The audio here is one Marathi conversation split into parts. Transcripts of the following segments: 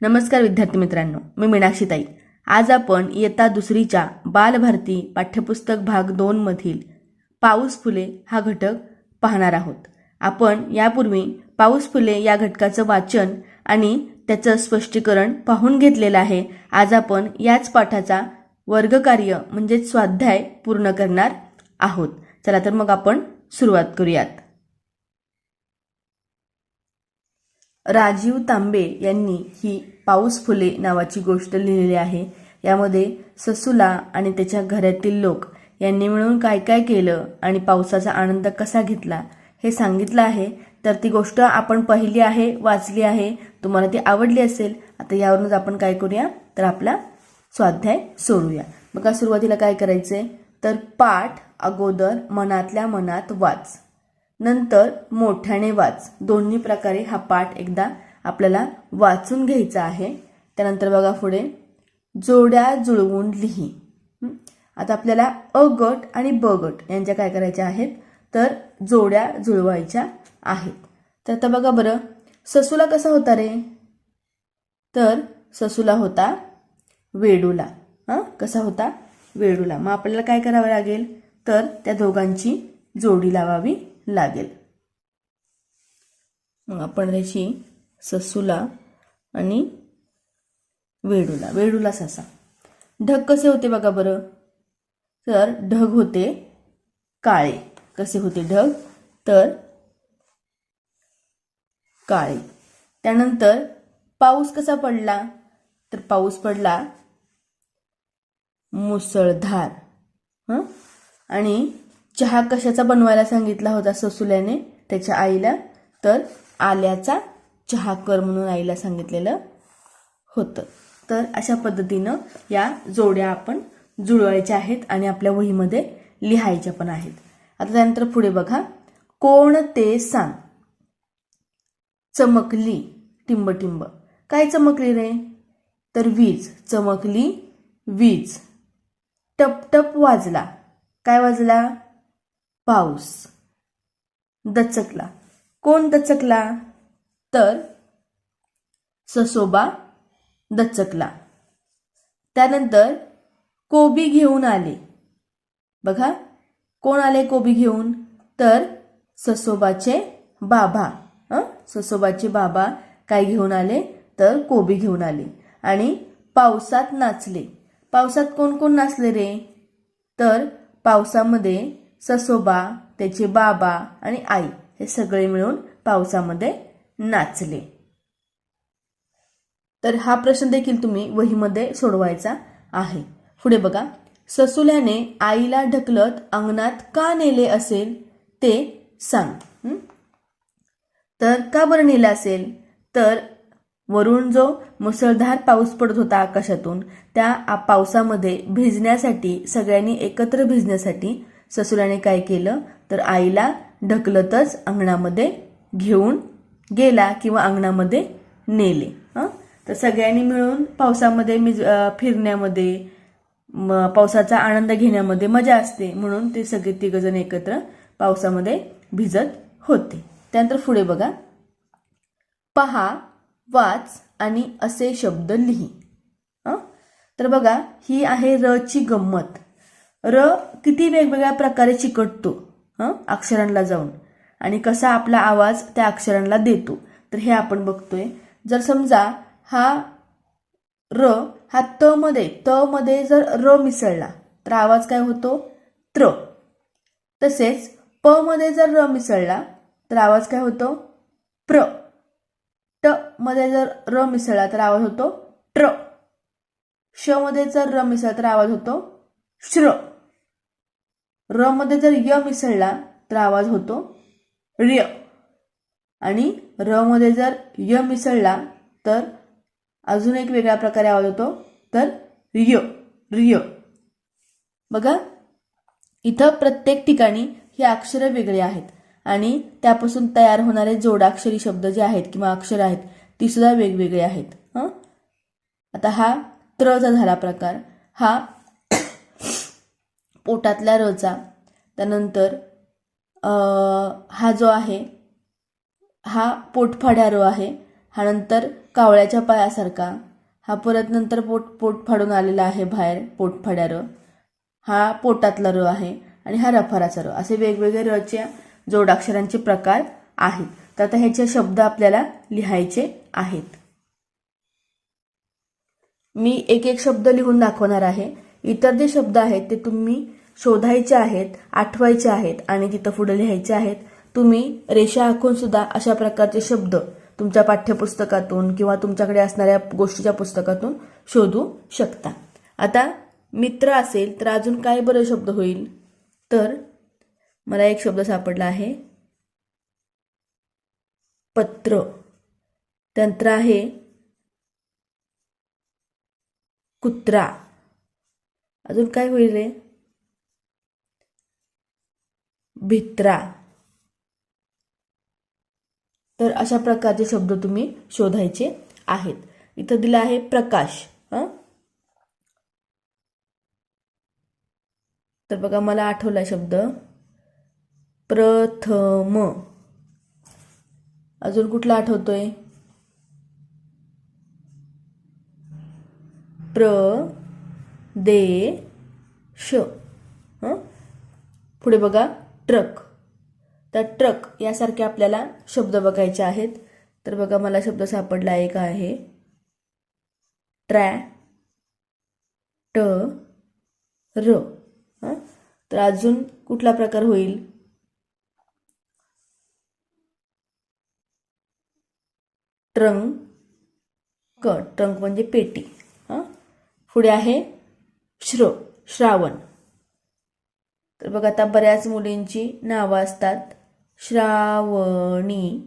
नमस्कार विद्यार्थी मित्रांनो मी मीनाक्षी ताई. आज आपण इयत्ता दुसरीच्या बालभारती पाठ्यपुस्तक भाग दोनमधील पाऊस फुले हा घटक पाहणार आहोत. आपण यापूर्वी पाऊस फुले या घटकाचं वाचन आणि त्याचं स्पष्टीकरण पाहून घेतलेलं आहे. आज आपण याच पाठाचा वर्गकार्य म्हणजेच स्वाध्याय पूर्ण करणार आहोत. चला तर मग आपण सुरुवात करूयात. राजीव तांबे यांनी ही पाऊस फुले नावाची गोष्ट लिहिलेली आहे. यामध्ये ससुला आणि त्याच्या घरातील लोक यांनी मिळून काय काय केलं आणि पावसाचा आनंद कसा घेतला हे सांगितलं आहे. तर ती गोष्ट आपण पाहिली आहे वाचली आहे. तुम्हाला ती आवडली असेल आता यावरूनच आपण काय करूया? तर आपला स्वाध्याय सोडूया. बघा सुरुवातीला काय करायचंय? तर पाठ अगोदर मनातल्या मनात वाच. नंतर मोठ्याने वाच. दोन्ही प्रकारे हा पाठ एकदा आपल्याला वाचून घ्यायचा आहे. त्यानंतर बघा पुढे. जोड्या जुळवून लिही. आता आपल्याला अ गट आणि ब गट यांच्या काय करायच्या आहेत? तर जोड्या जुळवायच्या आहेत. तर आता बघा बरं. ससूला कसा होता रे? तर ससूला होता वेडूला. हां? कसा होता? वेडूला. मग आपल्याला काय करावं लागेल? तर त्या दोघांची जोडी लावावी. लागेल. मग आपण त्याची ससूला आणि वेडूला वेडूला ससा. ढग कसे होते बघा बरं? तर ढग होते काळे. कसे होते ढग? तर काळे. त्यानंतर पाऊस कसा पडला? तर पाऊस पडला मुसळधार हं? आणि चहा कशाचा बनवायला सांगितला होता ससुल्याने? त्याच्या आईला. तर आल्याचा चहा कर म्हणून आईला सांगितलेलं होतं. तर अशा पद्धतीनं या जोड्या आपण जुळवायच्या आहेत आणि आपल्या वहीमध्ये लिहायच्या पण आहेत. आता त्यानंतर पुढे बघा. कोण ते सांग. चमकली टिंब टिंब काय चमकली रे? तर वीज. चमकली वीज. टप टप वाजला. काय वाजला? पाऊस. दचकला. कोण दचकला? तर ससोबा दचकला. त्यानंतर कोबी घेऊन आले. बघा कोण आले कोबी घेऊन? तर ससोबाचे बाबा. हं? ससोबाचे बाबा काय घेऊन आले? तर कोबी घेऊन आले. आणि पावसात नाचले. पावसात कोण कोण नाचले रे? तर पावसामध्ये ससोबा त्याचे बाबा आणि आई हे सगळे मिळून पावसामध्ये नाचले. तर हा प्रश्न देखील तुम्ही वहीमध्ये सोडवायचा आहे. पुढे बघा. ससुल्याने आईला ढकलत अंगणात का नेले असेल ते सांग. तर का बरं नेलं असेल? तर वरून जो मुसळधार पाऊस पडत होता आकाशातून त्या पावसामध्ये भिजण्यासाठी सगळ्यांनी एकत्र भिजण्यासाठी ससुराने काय केलं? तर आईला ढकलतच अंगणामध्ये घेऊन गेला किंवा अंगणामध्ये नेले. हं? तर सगळ्यांनी मिळून पावसामध्ये मिज फिरण्यामध्ये म- पावसाचा आनंद घेण्यामध्ये मजा असते. म्हणून ते सगळे तिघजण एकत्र पावसामध्ये भिजत होते. त्यानंतर पुढे बघा. पहा वाच आणि असे शब्द लिही. हं? तर बघा ही आहे र ची गंमत. र किती वेगवेगळ्या प्रकारे चिकटतो हं अक्षरांना जाऊन. आणि कसा आपला आवाज त्या अक्षरांना देतो. तर हे आपण बघतोय. जर समजा हा र हा त मध्ये त मध्ये जर र मिसळला तर आवाज काय होतो? त्र. तसेच प मध्ये जर र मिसळला तर आवाज काय होतो? प्र. ट मध्ये जर र मिसळला तर आवाज होतो ट्र. श मध्ये जर र मिसळला तर आवाज होतो श्र. र मध्ये जर य मिसळला तर आवाज होतो र्य. आणि र मध्ये जर य मिसळला तर अजून एक वेगळ्या प्रकारे आवाज होतो. तर रिय रिय. बघा इथं प्रत्येक ठिकाणी ही अक्षरं वेगळी आहेत. आणि त्यापासून तयार होणारे जोडाक्षरी शब्द जे आहेत किंवा अक्षर आहेत ती सुद्धा वेगवेगळी आहेत. हं? आता हा त्रचा झाला प्रकार. हा पोटातल्या रजा. त्यानंतर हा जो आहे हा पोटफाड्या रो आहे. हा नंतर कावळ्याच्या पायासारखा. हा परत नंतर पोट पोट फाडून आलेला आहे बाहेर पोटफाड्या र. हा पोटातला र आहे आणि हा रफाराचा र. असे वेगवेगळे रच्या जोडाक्षरांचे प्रकार आहेत. तर आता ह्याचे शब्द आपल्याला लिहायचे आहेत. मी एक एक शब्द लिहून दाखवणार आहे. इतर जे शब्द आहेत ते तुम्ही शोधायचे आहेत आठवायचे आहेत आणि तिथं पुढे लिहायचे आहेत. तुम्ही रेषा आखून सुद्धा अशा प्रकारचे शब्द तुमच्या पाठ्यपुस्तकातून किंवा तुमच्याकडे असणाऱ्या गोष्टीच्या पुस्तकातून शोधू शकता. आता मित्र असेल तर अजून काय बरं शब्द होईल? तर मला एक शब्द सापडला आहे. पत्र. तंत्र आहे कुत्रा. अजून काय होईल रे? भित्रा. तर अशा प्रकारचे शब्द तुम्ही शोधायचे आहेत. इथं दिलं आहे प्रकाश हां? तर बघा मला आठवला शब्द. प्रथम. अजून कुठला आठवतोय? प्र दे श. हं? पुढे बघा ट्रक. तर ट्रक यासारखे आपल्याला शब्द बघायचे आहेत. तर बघा मला शब्द सापडला एक आहे ट्रॅ ट र हं? तर अजून कुठला प्रकार होईल? ट्रंक. ट्रंक म्हणजे पेटी. हां? पुढे आहे श्र श्रावण. तर बघा आता बऱ्याच मुलींची नावं असतात. श्रावणी.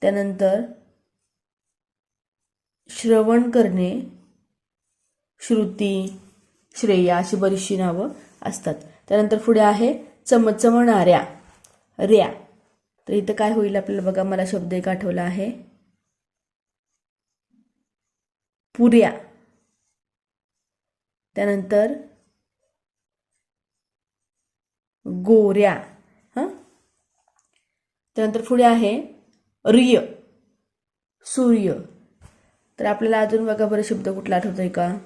त्यानंतर श्रवण करणे श्रुती श्रेया अशी बरीचशी नावं असतात. त्यानंतर पुढे आहे चमचमणाऱ्या ऱ्या. तर इथं काय होईल आपल्याला बघा मला शब्द एक आठवला आहे. पुऱ्या. त्यानंतर गोऱ्या हां? त्यानंतर पुढे आहे रिय सूर्य. तर आपल्याला अजून बघा बरं शब्द कुठला आठवतोय का?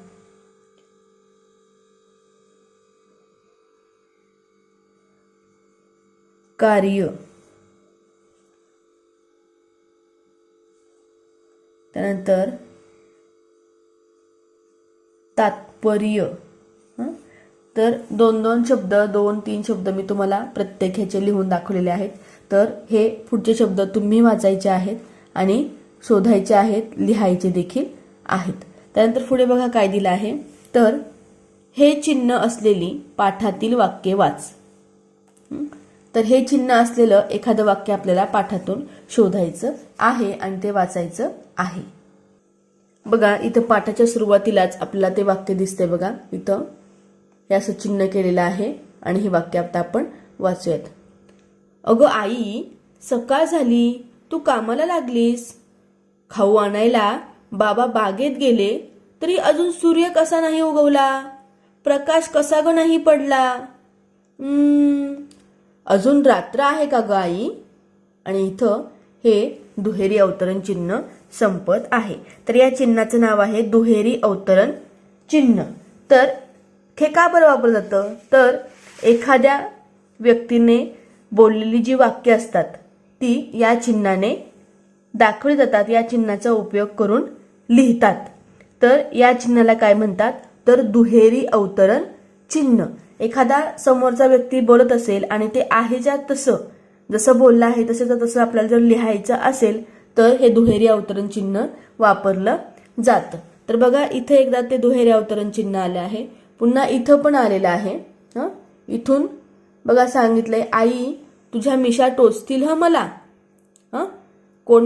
कार्य. त्यानंतर तात्पर्य. तर दोन दोन शब्द दोन तीन शब्द मी तुम्हाला प्रत्येक ह्याचे लिहून दाखवलेले आहेत. तर हे पुढचे शब्द तुम्ही वाचायचे आहेत आणि शोधायचे आहेत लिहायचे देखील आहेत. त्यानंतर पुढे बघा काय दिलं आहे. तर हे चिन्ह असलेली पाठातील वाक्य वाच. तर हे चिन्ह असलेलं एखादं वाक्य आपल्याला पाठातून शोधायचं आहे आणि ते वाचायचं आहे. बघा इथं पाठाच्या सुरुवातीलाच आपल्याला ते वाक्य दिसते बघा. इथं हे असं चिन्ह केलेलं आहे आणि हे वाक्य आता आपण वाचूयात. अगं आई सकाळ झाली. तू कामाला लागलीस. खाऊ आणायला बाबा बागेत गेले तरी अजून सूर्य कसा नाही उगवला? प्रकाश कसा ग नाही पडला? अजून रात्र आहे का ग आई? आणि इथं हे दुहेरी अवतरण चिन्ह संपत आहे. तर या चिन्हाचं नाव आहे दुहेरी अवतरण चिन्ह. तर हे का बरं वापरलं जातं? तर एखाद्या व्यक्तीने बोललेली जी वाक्य असतात ती या चिन्हाने दाखवली जातात. या चिन्हाचा उपयोग करून लिहितात. तर या चिन्हाला काय म्हणतात? तर दुहेरी अवतरण चिन्ह. एखादा समोरचा व्यक्ती बोलत असेल आणि ते आहे ज्या तसं जसं बोललं आहे तसं तसं आपल्याला जर लिहायचं असेल तर हे दुहेरी अवतरण चिन्ह वापरलं जातं. तर बघा इथे एकदा ते दुहेरी अवतरण चिन्ह आलं आहे. पुन्हा इथं पण आलेलं आहे. हं? इथून बघा सांगितलंय आई तुझ्या मिशा टोचतील ह मला. हं? कोण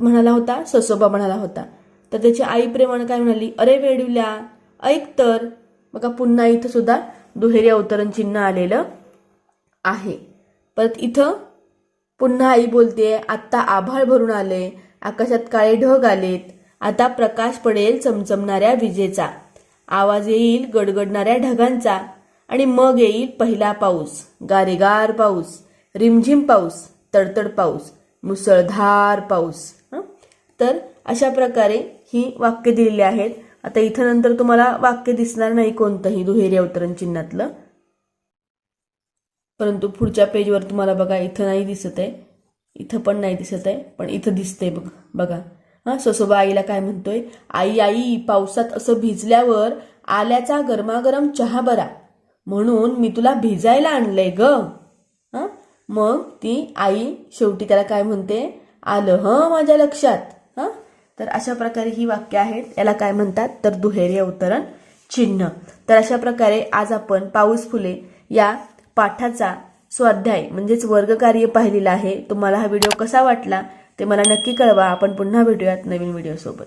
म्हणाला होता? ससोबा म्हणाला होता. तर त्याची आई प्रेमानं काय म्हणाली? अरे वेडूल्या ऐक तर. बघा पुन्हा इथं सुद्धा दुहेरी अवतरण चिन्ह आलेलं आहे. परत इथं पुन्हा आई बोलते आत्ता आभाळ भरून आले आकाशात काळे ढग आलेत आता प्रकाश पडेल चमचमणाऱ्या विजेचा. आवाज येईल गडगडणाऱ्या ढगांचा आणि मग येईल पहिला पाऊस गारेगार पाऊस रिमझिम पाऊस तडतड पाऊस मुसळधार पाऊस. तर अशा प्रकारे ही वाक्य दिलेली आहेत. आता इथं नंतर तुम्हाला वाक्य दिसणार नाही कोणतंही दुहेरी अवतरण चिन्हातलं. परंतु पुढच्या पेजवर तुम्हाला बघा इथं नाही दिसत आहे. इथं पण नाही दिसत आहे पण इथं दिसतंय बघ बघा. हां ससोबा आईला काय म्हणतोय? आई आई पावसात असं भिजल्यावर आल्याचा गरमागरम चहा बरा. म्हणून मी तुला भिजायला आणलंय ग. हां मग ती आई शेवटी त्याला काय म्हणते? आलं हं माझ्या लक्षात. हां तर अशा प्रकारे ही वाक्य आहेत याला काय म्हणतात? तर दुहेरी अवतरण चिन्ह. तर अशा प्रकारे आज आपण पाऊस फुले या पाठाचा स्वाध्याय म्हणजेच वर्गकार्य पाहिलेला आहे. तुम्हाला हा व्हिडिओ कसा वाटला ते मला नक्की कळवा. आपण पुन्हा भेटूयात नवीन व्हिडिओसोबत.